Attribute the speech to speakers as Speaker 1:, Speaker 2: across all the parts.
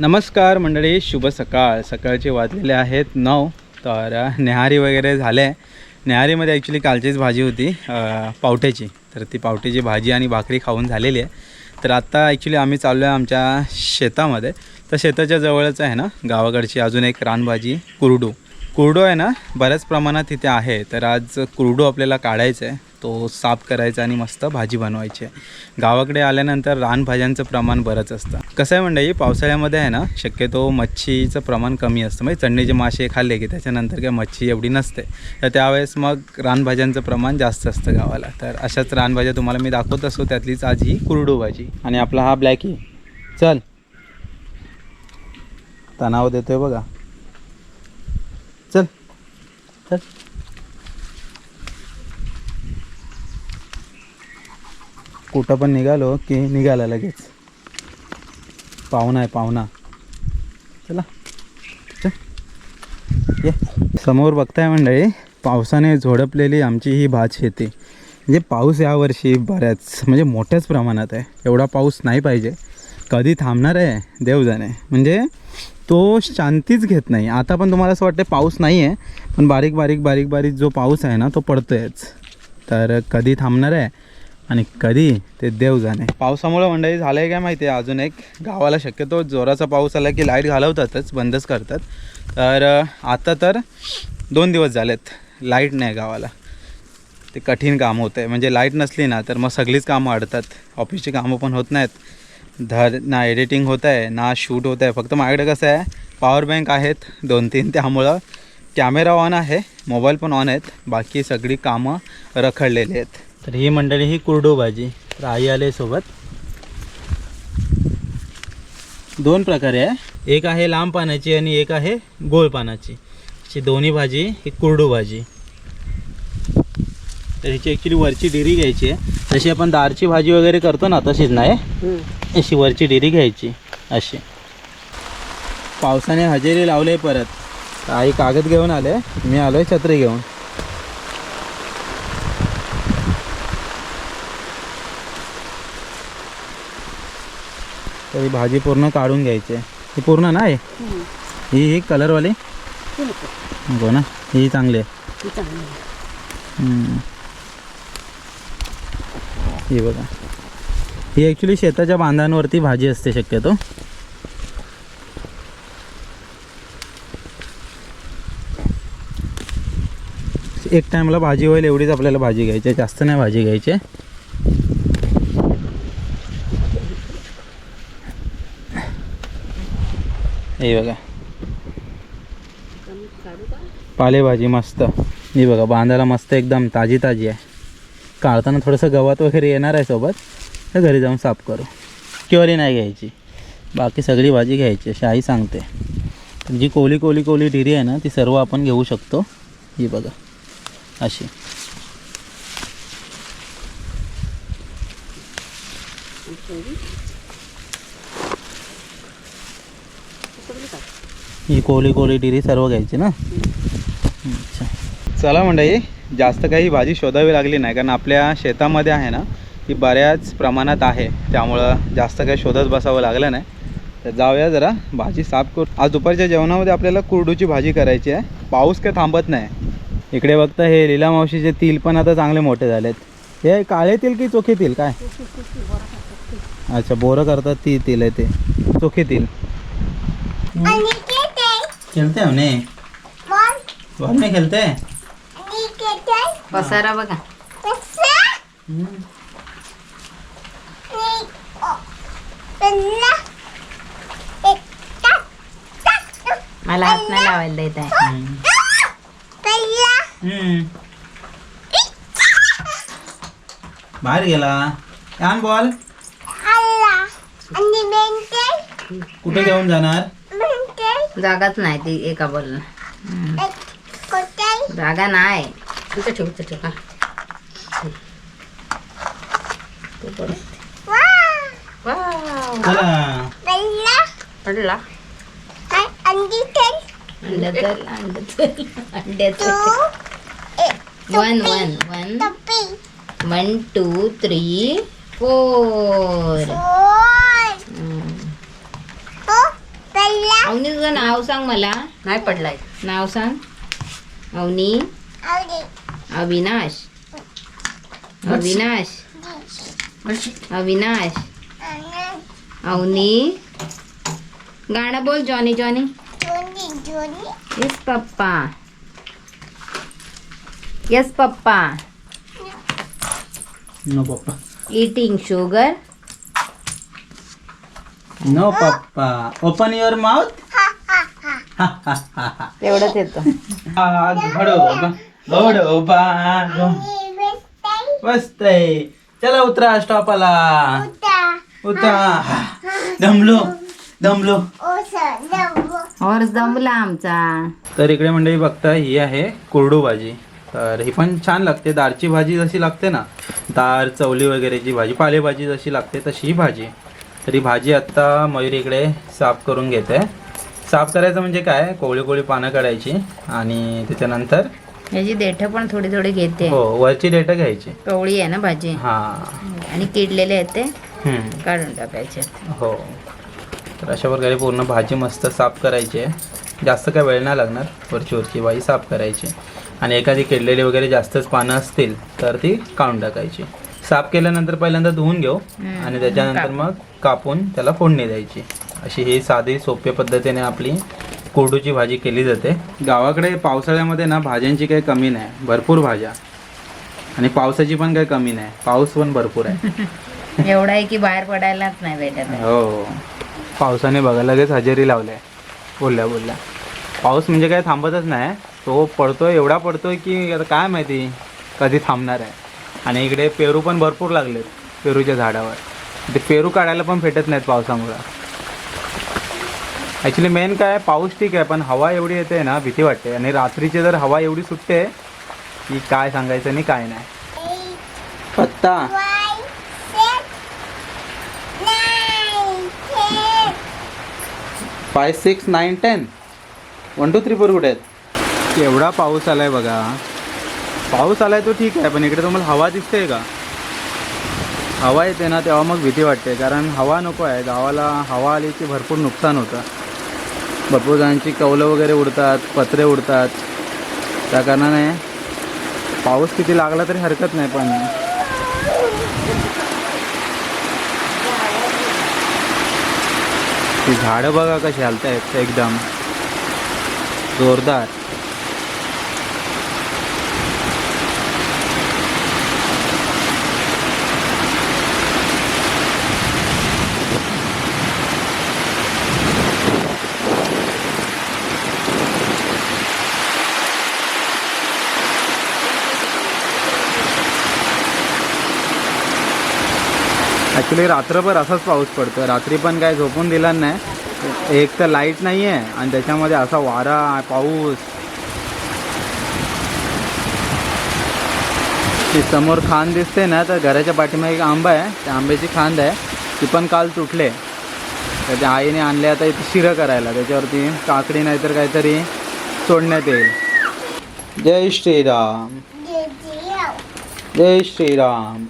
Speaker 1: नमस्कार मंडळी शुभ सकाळ. सकाळचे वाजलेले आहेत नऊ तर अ, न्याहारी वगैरे झाले. आहे न्याहारीमध्ये ॲक्च्युली कालचीच भाजी होती पावट्याची. तर ती पावट्याची भाजी आणि भाकरी खाऊन झालेली आहे. तर आत्ता ॲक्च्युली आम्ही चाललो आहे आमच्या शेतामध्ये. तर शेताच्या जवळच आहे ना गावाकडची अजून एक रानभाजी कुरडू. कुरडू आहे ना बऱ्याच प्रमाणात इथे आहे. तर आज कुरडू आपल्याला काढायचं आहे तो साफ करायचा आणि मस्त भाजी बनवायची आहे. गावाकडे आल्यानंतर रानभाज्यांचं प्रमाण बरंच असतं. कसं आहे म्हणजे पावसाळ्यामध्ये आहे ना शक्यतो मच्छीचं प्रमाण कमी असतं. म्हणजे चंडीचे मासे खाल्ले की त्याच्यानंतर काय मच्छी एवढी नसते. तर त्यावेळेस मग रानभाज्यांचं प्रमाण जास्त असतं गावाला. तर अशाच रानभाज्या तुम्हाला मी दाखवत असतो. त्यातलीच आज ही कुरडू भाजी. आणि आपला हा ब्लॅकी चल. तणाव देतोय बघा. चल. चल. कुठं पण निघालो की निघाला लगेच. पाहुणा आहे पाहुणा. चला. ये. समोर बघताय मंडळी पावसाने झोडपलेली आमची ही भात शेती. म्हणजे पाऊस यावर्षी बऱ्याच म्हणजे मोठ्याच प्रमाणात आहे. एवढा पाऊस नाही पाहिजे. कधी थांबणार आहे देवजाने म्हणजे तो शांतीच घेत नाही. आता पण तुम्हाला असं वाटतं पाऊस नाही आहे पण बारीक बारीक बारीक बारीक जो पाऊस आहे ना तो पडतोयच. तर कधी थांबणार आहे आणि कधी? ते देव जाणे. पावसामुळे मंडळी झालं आहे काय माहिती? आहे अजून एक गावाला शक्यतो जोराचा पाऊस आला की लाइट घालवतातच बंदच करतात. तर आता तर दोन दिवस झालेत. लाइट नाही गावाला. ते कठीण काम होतं आहे म्हणजे लाइट नसली ना तर मग सगळीच कामं अडतात. ऑफिसची कामं पण होत नाहीत. धर ना एडिटिंग होत आहे ना शूट होत आहे फक्त माझ्याकडे कसं आहे पॉवर बँक आहेत दोन तीन. त्यामुळं कॅमेरा ऑन आहे मोबाईल पण ऑन आहेत. बाकी सगळी कामं रखडलेली आहेत. तर ही मंडळी ही कुरडू भाजी. तर आई आले सोबत. दोन प्रकारे आहे. एक आहे लांब पानाची आणि एक आहे गोल पानाची. अशी दोन्ही भाजी ही कुरडू भाजी. तर ह्याची ॲक्च्युली वरची डिरी घ्यायची आहे. जशी आपण दारची भाजी वगैरे करतो ना तशीच नाही? अशी वरची डिरी घ्यायची. अशी. पावसाने हजेरी लावले परत. आई कागद घेऊन आले. मी आलोय छत्री घेऊन. तरी भाजी पूर्ण काढून घ्यायची आहे. ही पूर्ण आहे ही? ही कलरवाली? नको ना ही चांगली आहे. ही बघा. ही ॲक्च्युली शेताच्या बांधांवरती भाजी असते शक्यतो. एक टाईमला भाजी होईल एवढीच आपल्याला भाजी घ्यायची आहे. जास्त नाही भाजी घ्यायची आहे. हे बघा. पालेभाजी मस्त. ही बघा बांधायला मस्त एकदम ताजी ताजी आहे. काढताना थोडंसं गवत वगैरे येणार आहे सोबत तर घरी जाऊन साफ करू. किवारी नाही घ्यायची. बाकी सगळी भाजी घ्यायची अशी आई सांगते. जी कोली कोली कोली डिरी आहे ना ती सर्व आपण घेऊ शकतो. ही बघा अशी. ही कोळी कोळी डिरी सर्व घ्यायची ना? अच्छा. चला मंडळी जास्त काही भाजी शोधावी लागली नाही कारण आपल्या शेतामध्ये आहे ना ती बऱ्याच प्रमाणात आहे. त्यामुळं जास्त काही शोधत बसावं लागलं नाही. तर जाऊया जरा भाजी साफ करू. आज दुपारच्या जेवणामध्ये आपल्याला कुरडूची भाजी करायची आहे. पाऊस काही थांबत नाही. इकडे बघता हे लीला मावशीचे तिल पण आता चांगले मोठे झालेत. हे काळे तिल की चोखे तिल काय? अच्छा बोरं करतात ती तिल आहे ते. चोखे तिल. खेळते म्हणे
Speaker 2: मग
Speaker 1: बॉल। नाही खेळते
Speaker 3: पसारा बघा। मला हात नाही लावायला देत आहे.
Speaker 1: बाहेर गेला. आण बॉल. कुठे घेऊन जाणार?
Speaker 3: जागाच नाही ती एका बॉल
Speaker 2: एक कोटे
Speaker 3: जागा नाही. कुठं ठेव कुठं ठेव हा. पडला? One one
Speaker 2: one.
Speaker 3: One two three four
Speaker 2: four
Speaker 3: hmm.
Speaker 2: हो
Speaker 3: अवनी तुझं नाव सांग मला.
Speaker 4: नाही पडलाय.
Speaker 3: नाव सांग. अवनी. अविनाश. अविनाश. अविनाश. अवनी. गाणं बोल Johnny Johnny
Speaker 2: Johnny Johnny
Speaker 3: yes papa. Yes papa.
Speaker 1: No papa.
Speaker 3: Eating sugar
Speaker 1: no papa. Open your mouth
Speaker 3: तेवढंच येतं.
Speaker 1: घडो घडो बागो बसतय चला उतरा स्टॉपाला. उतरा. दमलो दमलो.
Speaker 3: दमला. आमचा.
Speaker 1: तर इकडे मंडळी बघता ही आहे कोरडू भाजी. तर ही पण छान लागते. दाळची भाजी जशी लागते ना दाळ चवली वगैरेची भाजी पालेभाजी जशी लागते तशी ही भाजी. तर ही भाजी आत्ता मयूर इकडे साफ करून घेते. साफ करायचं म्हणजे काय? कोवळी कोवळी पानं काढायची आणि त्याच्यानंतर
Speaker 3: याची देठ पण थोडी थोडी घेते.
Speaker 1: हो वरची डेटा घ्यायची.
Speaker 3: कवळी आहे ना भाजी?
Speaker 1: हा.
Speaker 3: आणि किडलेले आहेत ते. काढून टाकायचे.
Speaker 1: हो. तर अशा प्रकारे पूर्ण भाजी मस्त साफ करायची आहे. जास्त काय वेळ नाही लागणार. वरची वरची भाजी साफ करायची. आणि एखादी किडलेली वगैरे जास्तच पानं असतील तर ती काढून टाकायची. साफ केल्यानंतर पहिल्यांदा धुवून घेऊ. आणि त्याच्यानंतर मग कापून त्याला फोडणी द्यायची. अशी ही साधी सोप्या पद्धतीने आपली कोरडूची भाजी केली जाते. गावाकडे पावसाळ्यामध्ये ना भाज्यांची काही कमी नाही. भरपूर भाज्या. आणि पावसाची पण काही कमी नाही. पाऊस पण भरपूर आहे.
Speaker 3: एवढा आहे की बाहेर पडायलाच नाही भेटत. आहे.
Speaker 1: हो. पावसाने बघा लगेच हजेरी लावल्या बोलल्या बोलल्या. पाऊस म्हणजे काय थांबतच नाही. तो पडतोय एवढा पडतोय की आता काय माहिती? कधी थांबणार आहे. आणि इकडे पेरू पण भरपूर लागलेत पेरूच्या झाडावर. ते पेरू काढायला पण भेटत नाहीत पावसामुळं. ॲक्च्युली मेन काय पाऊस ठीक आहे पण हवा एवढी येते ना भीती वाटते. आणि रात्रीची जर हवा एवढी सुटते की काय सांगायचं आणि काय नाही. पत्ता. Five six nine ten one two three four कुठे आहेत केवढा पाऊस आलाय बघा. पाऊस आलाय तो ठीक आहे पण इकडे तुम्हाला हवा दिसते का? हवा येते ना तेव्हा मग भीती वाटते. कारण हवा नको आहे गावाला हवा आली की भरपूर नुकसान होतं. भरपूर जणांची कौलं वगैरे उडतात पत्रे उडतात. त्या कारणाने पाऊस किती लागला तरी हरकत नाही पण ती झाडं बघा कशी हलतायत एकदम जोरदार. ॲक्च्युली रात्रभर असाच पाऊस पडतो रात्री पण काय झोपून दिला नाही. एक तर लाइट नाही आहे आणि त्याच्यामध्ये असा वारा पाऊस. ती समोर खांद दिसते ना तर घराच्या पाठीमागे एक आंबा आहे. त्या आंब्याची खांद आहे. ती पण काल तुटले. तर त्या आईने आणले आता इथे शिरं करायला. त्याच्यावरती काकडी नाहीतर काहीतरी सोडण्यात येईल. जय श्रीराम. जय श्रीराम.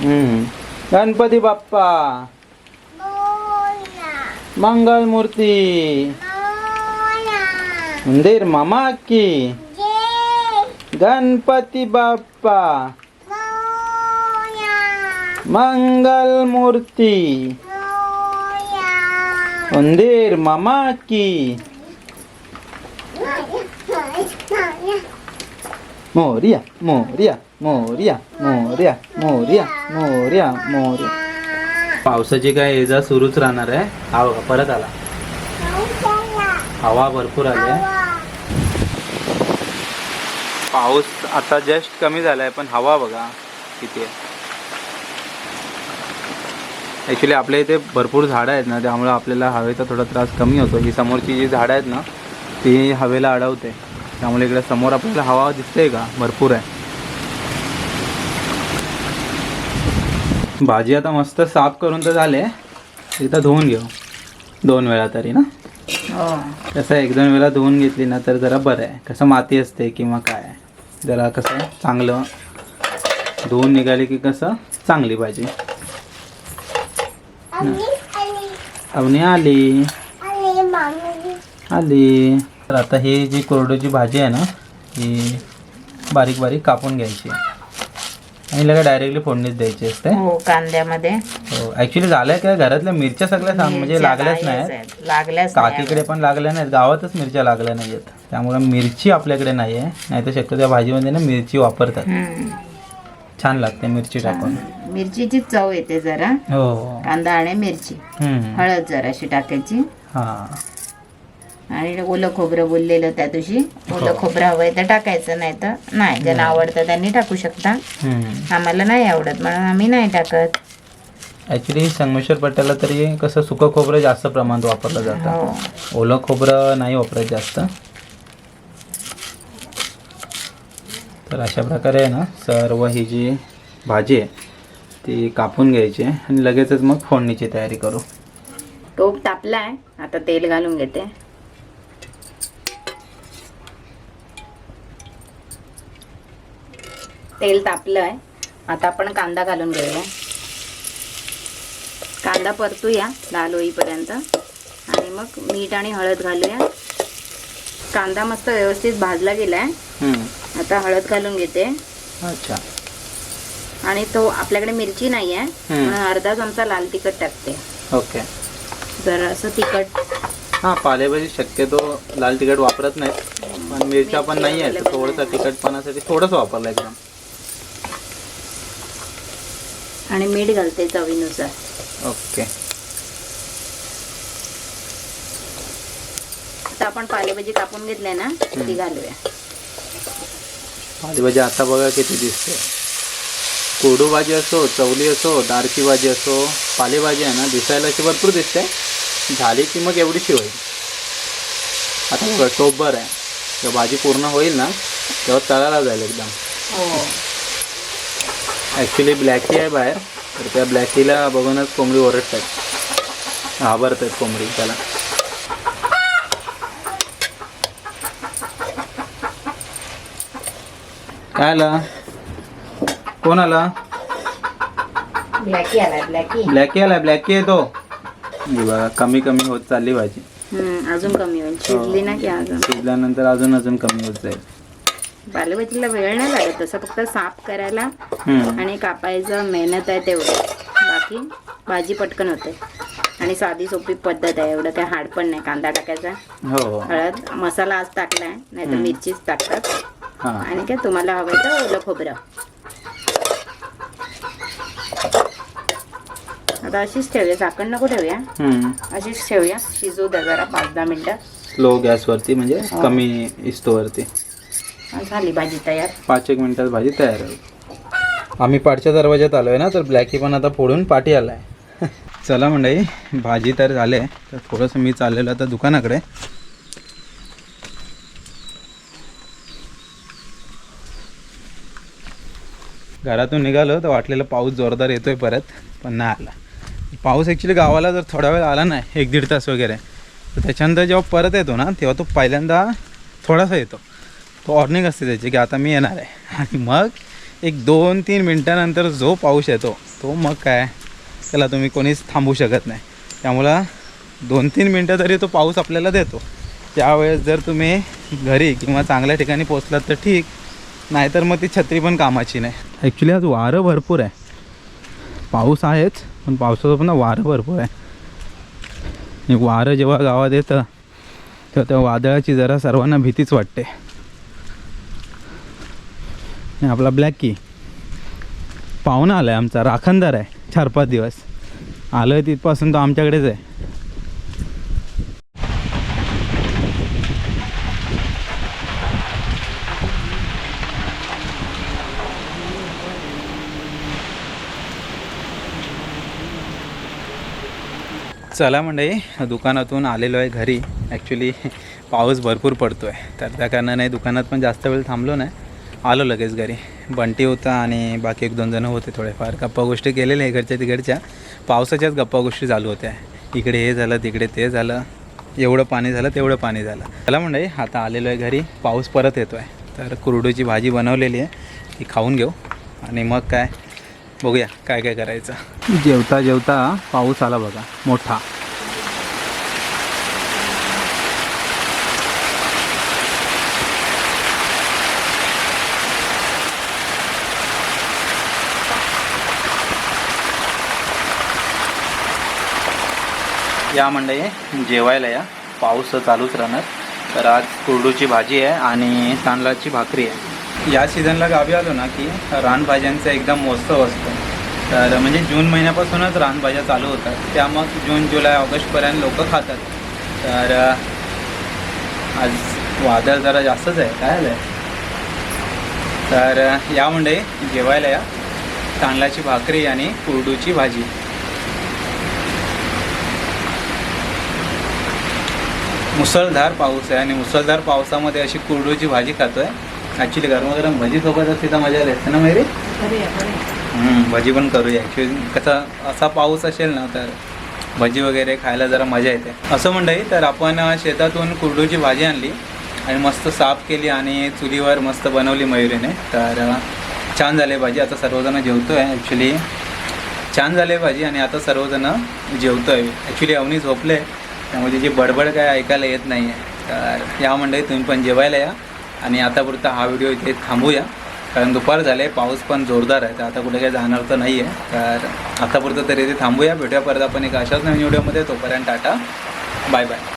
Speaker 1: हम्म. गणपती बाप्पा मंगल मूर्ती मंदिर मामा की गणपती बाप्पा मंगल मूर्ती मंदिर मामा की मोरिया मोरिया मोरिया मोरिया मोरिया मोरिया मोरिया. पावसाची काय एजा सुरूच राहणार आहे. हा बघा परत आला. हवा भरपूर आली आहे. पाऊस आता जस्ट कमी झालाय पण हवा बघा किती आहे. ॲक्च्युली आपल्या इथे भरपूर झाडं आहेत ना त्यामुळे आपल्याला हवेचा थोडा त्रास कमी होतो. ही समोरची जी झाडं आहेत ना ती हवेला अडवते. त्यामुळे इकडे समोर आपल्याला हवा दिसते का? भरपूर आहे. भाजी आता मस्त साफ करून तर झाले इथं धुवून घेऊ. दोन वेळा तरी ना?
Speaker 3: हो.
Speaker 1: कसं एक दोन वेळा धुवून घेतली ना तर जरा बरं आहे. कसं माती असते किंवा काय जरा कसं चांगलं धुवून निघाली की कसं चांगली भाजी. अवनी आली. आली. तर आता ही जी कोरडूची भाजी आहे ना ही बारीक बारीक कापून घ्यायची आणि लगेच डायरेक्टली फोडणीच द्यायची असते.
Speaker 3: हो कांद्यामध्ये.
Speaker 1: हो ऍक्च्युली झालंय काय घरातल्या मिरच्या सगळ्या साम- म्हणजे लागल्याच
Speaker 3: आहेत. लागल्याच नाही
Speaker 1: काकीकडे पण लागल्या नाहीत गावातच मिरच्या लागल्या नाहीयेत. त्यामुळे मिरची आपल्याकडे नाही आहे नाही तर शक्यतो त्या भाजीमध्ये ना मिरची वापरतात. छान लागते मिरची टाकून
Speaker 3: मिरचीची चव येते जरा.
Speaker 1: हो.
Speaker 3: कांदा आणि मिरची. हळद जराशी टाकायची.
Speaker 1: हा.
Speaker 3: आणि ओलं खोबरं बोललेलं त्या दिवशी. ओलं खोबरं हवंय तर टाकायचं नाही तर नाही. ज्यांना आवडतं त्यांनी टाकू शकता. आम्हाला नाही आवडत म्हणून आम्ही नाही टाकत.
Speaker 1: ॲक्च्युली संगमेश्वर पट्ट्याला तरी कसं सुकं खोबरं जास्त प्रमाणात वापरलं जातं.
Speaker 3: हो.
Speaker 1: ओलं खोबरं नाही वापरत जास्त. तर अशा प्रकारे आहे ना सर्व ही जी भाजी आहे ती कापून घ्यायची आणि लगेचच मग फोडणीची तयारी करू.
Speaker 3: टोप तापलाय आता तेल घालून घेते. तेल तापलंय. आता आपण कांदा घालून घेऊया. कांदा परतूया लाल होईपर्यंत. आणि मग मीठ आणि हळद घालूया. कांदा मस्त व्यवस्थित भाजला गेलाय.
Speaker 1: हम्म.
Speaker 3: आता हळद घालून घेते.
Speaker 1: अच्छा.
Speaker 3: आणि तो आपल्याकडे मिरची नाही आहे. म्हणून अर्धा चमचा लाल तिखट टाकते.
Speaker 1: ओके.
Speaker 3: जरा असं तिखट
Speaker 1: हां पालेभाजी शक्यतो लाल तिखट वापरत नाहीत पण मिरच्या पण नाही तर थोडंसं तिखटपणासाठी थोडंसं वापरलं एकदम.
Speaker 3: आणि मीठ घालते चवीनुसार.
Speaker 1: ओके.
Speaker 3: आता आपण पालेभाजी कापून घेतल्या ना ती घालूया.
Speaker 1: पालेभाजी आता बघा किती दिसते. कोरडू भाजी असो चवली असो दारची भाजी असो पालेभाजी आहे ना दिसायला अशी भरपूर दिसते. झाली की मग एवढीशी होईल. आता बघा टोपभर आहे. जेव्हा भाजी पूर्ण होईल ना तेव्हा तळायला जाईल एकदम.
Speaker 3: हो.
Speaker 1: ॲक्च्युली ब्लॅकी आहे बाहेर. तर त्या ब्लॅकीला बघूनच कोंबडी ओरडतात. घाबरतात कोंबडी त्याला. काय आला? कोण आला?
Speaker 3: ब्लॅकी आलाय ब्लॅकी
Speaker 1: ब्लॅकी आला ब्लॅकी आहे तो हे बघा कमी कमी होत चालली भाजी.
Speaker 3: अजून कमी होईल. शिजली ना की अजून?
Speaker 1: शिजल्यानंतर अजून अजून कमी होत जाईल.
Speaker 3: पालेभाजीला वेळ नाही लागत तसं फक्त साफ करायला. आणि कापायचं मेहनत आहे तेवढं. बाकी भाजी पटकन होते. आणि साधी सोपी पद्धत आहे एवढं काय हार्ड पण नाही कांदा टाकायचा.
Speaker 1: हो. हो
Speaker 3: हळद मसाला आज टाकलाय नाही तर मिरचीच टाकतात.
Speaker 1: हां.
Speaker 3: आणि काय तुम्हाला हवंय तर ओलं खोबरं. आता अशीच ठेवूया झाकण नको ठेवूया. अशीच ठेवूया शिजू द्या जरा पाच दहा मिनटं.
Speaker 1: स्लो गॅसवरती म्हणजे कमी इस्तोवरती
Speaker 3: झाली भाजी तयार.
Speaker 1: पाच एक मिनिटात भाजी तयार आहे. आम्ही पाठच्या दरवाज्यात आलो आहे ना तर ब्लॅकी पण आता फोडून पाठी आला आहे चला मंडळी भाजी तर झाले. तर थोडंसं मी चाललेलं आता दुकानाकडे. घरातून निघालो तर वाटलेलं पाऊस जोरदार येतोय परत पण नाही आला. पाऊस ॲक्च्युली गावाला जर थोडा वेळ आला नाही एक दीड तास वगैरे तर त्याच्यानंतर जेव्हा परत येतो ना तेव्हा तो पहिल्यांदा थोडासा येतो. वॉर्निंग असते त्याची की आता मी येणार आहे. आणि मग एक दोन तीन मिनटानंतर जो पाऊस येतो तो मग काय? त्याला तुम्ही कोणीच थांबू शकत नाही. त्यामुळं दोन तीन मिनटं तरी तो पाऊस आपल्याला देतो. त्यावेळेस जर तुम्ही घरी किंवा चांगल्या ठिकाणी पोचलात तर ठीक. नाहीतर मग ती छत्री पण कामाची नाही. ॲक्च्युली आज वारं भरपूर आहे. पाऊस आहेच पण पावसाचं पण वारं भरपूर आहे. आणि वारं जेव्हा गावात येतं तेव्हा त्या वादळाची जरा सर्वांना भीतीच वाटते. आपला ब्लॅक की पाहुणा आला आहे आमचा राखणदार आहे चार पाच दिवस. आलं आहे तिथपासून तो आमच्याकडेच आहे. चला म्हणजे दुकानातून आलेलो आहे घरी. ॲक्च्युली पाऊस भरपूर पडतो आहे तर त्या कारणाने दुकानात पण जास्त वेळ थांबलो नाही. आलो लगेच घरी. बंटी होता आणि बाकी एक दोन जणं होते थोडेफार. गप्पा गोष्टी केलेल्या इकडच्या तिकडच्या. पावसाच्याच गप्पा गोष्टी चालू होत्या. इकडे हे झालं तिकडे ते झालं. एवढं पाणी झालं तेवढं पाणी झालं. चला म्हणजे आता आलेलो आहे घरी. पाऊस परत येतो आहे तर कुरडूची भाजी बनवलेली आहे. ती खाऊन घेऊ. आणि मग काय? बघूया काय काय करायचं. जेवता जेवता पाऊस आला बघा. मोठा. या मंडळी जेवायला या. पाऊस चालूच राहणार. तर आज कुरडूची भाजी आहे आणि तांदळाची भाकरी आहे. या सीझनला गावी आलो ना की रानभाज्यांचा एकदम महोत्सव असतो. तर म्हणजे जून महिन्यापासूनच रानभाज्या चालू होतात. त्या मग जून जुलै ऑगस्टपर्यंत लोक खातात. तर आज वादळ जरा जास्तच आहे. काय आलं तर या म्हणजे जेवायला या. तांदळाची भाकरी आणि कुरडूची भाजी. मुसळधार पाऊस आहे आणि मुसळधार पावसामध्ये अशी कुरडूची भाजी खातोय. ॲक्च्युली गरमागरम भजी सोबत असते तर मजा असते ना मैरी? भजी पण करूया. ॲक्च्युली कसा असा पाऊस असेल ना तर भजी वगैरे खायला जरा मजा येते. असं मंडळी तर आपण शेतातून कुरडूची भाजी आणली आणि मस्त साफ केली आणि चुलीवर मस्त बनवली मयुरीने. तर छान झाले भाजी. आता सर्वजण जेवतो आहे ॲक्च्युली छान झाले भाजी आणि आता सर्वजण जेवतो आहे ॲक्च्युली अवनी झोपले. त्यामुळे तिची बडबड काय ऐकायला येत नाही आहे तर या मंडळी तुम्ही पण जेवायला या आणि आतापुरता हा व्हिडिओ इथे थांबूया. कारण दुपार झाले पाऊस पण जोरदार आहे तर आता कुठे काही जाणार तर नाही आहे तर आतापुरतं तरी इथे थांबूया. भेटूया परत आपण एक अशाच नवीन व्हिडिओमध्ये. तोपर्यंत टाटा. Bye bye.